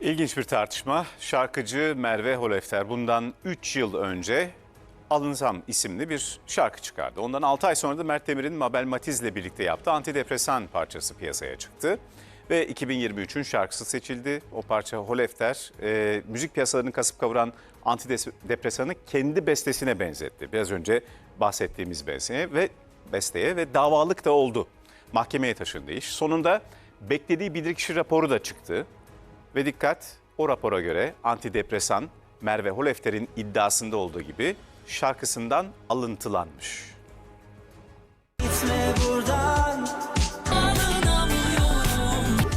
İlginç bir tartışma. Şarkıcı Merve Holefter bundan 3 yıl önce Alınsam isimli bir şarkı çıkardı. Ondan 6 ay sonra da Mert Demir'in Mabel Matiz'le birlikte yaptığı antidepresan parçası piyasaya çıktı. Ve 2023'ün şarkısı seçildi. O parça Holefter e, müzik piyasalarını kasıp kavuran antidepresanı kendi bestesine benzetti. Biraz önce bahsettiğimiz besteye ve besteye ve davalık da oldu. Mahkemeye taşındı iş. Sonunda beklediği bilirkişi raporu da çıktı. Ve dikkat o rapora göre antidepresan Merve Holefter'in iddiasında olduğu gibi şarkısından alıntılanmış. Gitme buradan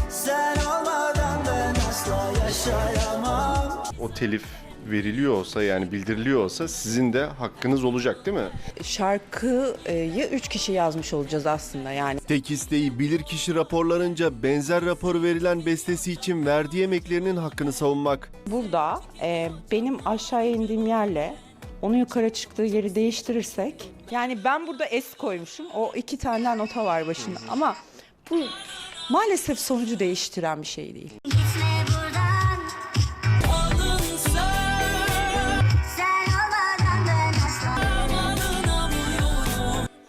Sen olmadan ben asla yaşayamam o telif veriliyor olsa yani bildiriliyor olsa sizin de hakkınız olacak değil mi? şarkıyı üç kişi yazmış olacağız aslında yani. Tek isteği bilirkişi raporlarınca benzer raporu verilen bestesi için verdiği emeklerinin hakkını savunmak. Burada e, benim aşağıya indiğim yerle onu yukarı çıktığı yeri değiştirirsek yani ben burada es koymuşum. O iki tane nota var başında ama bu maalesef sonucu değiştiren bir şey değil.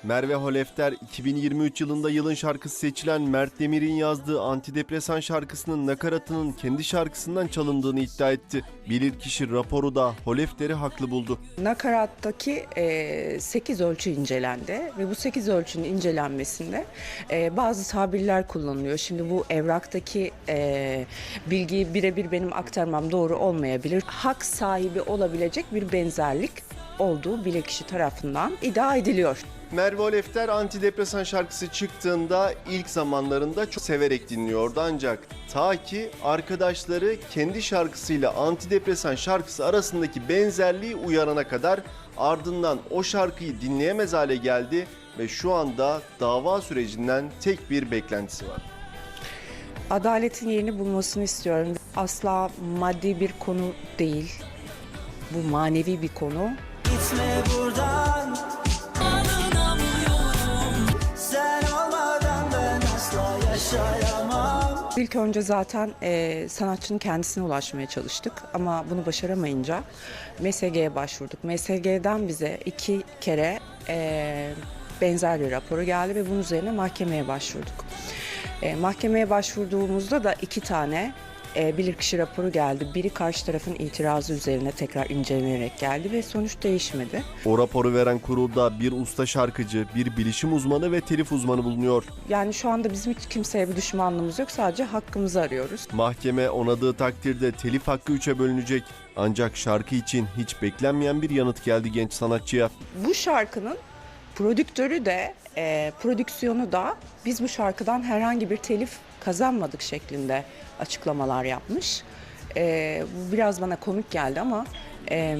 Merve Holefter 2023 yılında yılın şarkısı seçilen Mert Demir'in yazdığı antidepresan şarkısının nakaratının kendi şarkısından çalındığını iddia etti. Bilirkişi raporu da Holefter'i haklı buldu. Nakarattaki 8 ölçü incelendi ve bu 8 ölçünün incelenmesinde e, bazı tabirler kullanılıyor. Şimdi bu evraktaki e, bilgiyi birebir benim aktarmam doğru olmayabilir. Hak sahibi olabilecek bir benzerlik olduğu bilirkişi tarafından iddia ediliyor. Merve Holefter antidepresan şarkısı çıktığında ilk zamanlarında çok severek dinliyordu ancak ta ki arkadaşları kendi şarkısıyla antidepresan şarkısı arasındaki benzerliği uyarana kadar ardından o şarkıyı dinleyemez hale geldi ve şu anda dava sürecinden tek bir beklentisi var. Adaletin yerini bulmasını istiyorum. Asla maddi bir konu değil. Bu manevi bir konu. Gitme buradan Sen olmadan ben asla yaşayamam İlk önce zaten e, sanatçının kendisine ulaşmaya çalıştık ama bunu başaramayınca MSG'ye başvurduk. MSG'den bize iki kere e, benzer bir raporu geldi ve bunun üzerine mahkemeye başvurduk. E, mahkemeye başvurduğumuzda da iki tane e, bilirkişi raporu geldi. Biri karşı tarafın itirazı üzerine tekrar incelenerek geldi ve sonuç değişmedi. O raporu veren kurulda bir usta şarkıcı, bir bilişim uzmanı ve telif uzmanı bulunuyor. Yani şu anda bizim hiç kimseye bir düşmanlığımız yok. Sadece hakkımızı arıyoruz. Mahkeme onadığı takdirde telif hakkı üçe bölünecek. Ancak şarkı için hiç beklenmeyen bir yanıt geldi genç sanatçıya. bu şarkının prodüktörü de e, prodüksiyonu da biz bu şarkıdan herhangi bir telif kazanmadık şeklinde açıklamalar yapmış. E, bu biraz bana komik geldi ama e,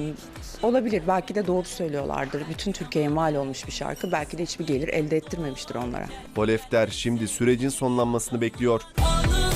olabilir. Belki de doğru söylüyorlardır. Bütün Türkiye'ye mal olmuş bir şarkı. Belki de hiçbir gelir elde ettirmemiştir onlara. Holefter şimdi sürecin sonlanmasını bekliyor. Alın